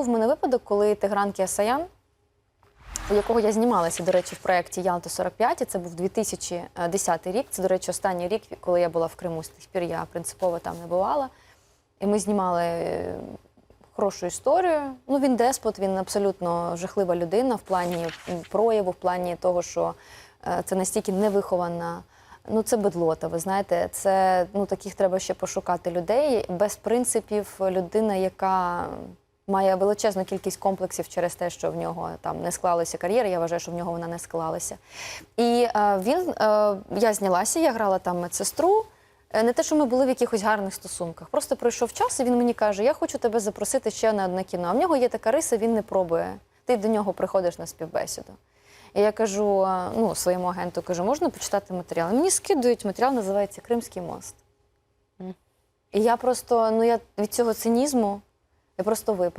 був в мене випадок, коли Тигран Кіасаян, у якого я знімалася, до речі, в проєкті Ялта 45, і це був 2010 рік. Це, до речі, останній рік, коли я була в Криму. З тих пір я принципово там не бувала. І ми знімали е, хорошу історію. Ну, він деспот, він абсолютно жахлива людина в плані прояву, в плані того, що е, це настільки невихована. Ну, це бедлота, ви знаєте, це ну таких треба ще пошукати людей без принципів. Людина, яка має величезну кількість комплексів через те, що в нього там не склалася кар'єра. Я вважаю, що в нього вона не склалася. І е, він е, я знялася, я грала там медсестру. Е, Не те, що ми були в якихось гарних стосунках. Просто пройшов час, і він мені каже: Я хочу тебе запросити ще на одне кіно. А в нього є така риса, він не пробує. Ти до нього приходиш на співбесіду. І я кажу, е, ну, своєму агенту кажу, можна почитати матеріал? І мені скидують матеріал, називається Кримський мост. І я просто, ну я від цього цинізму я просто випала.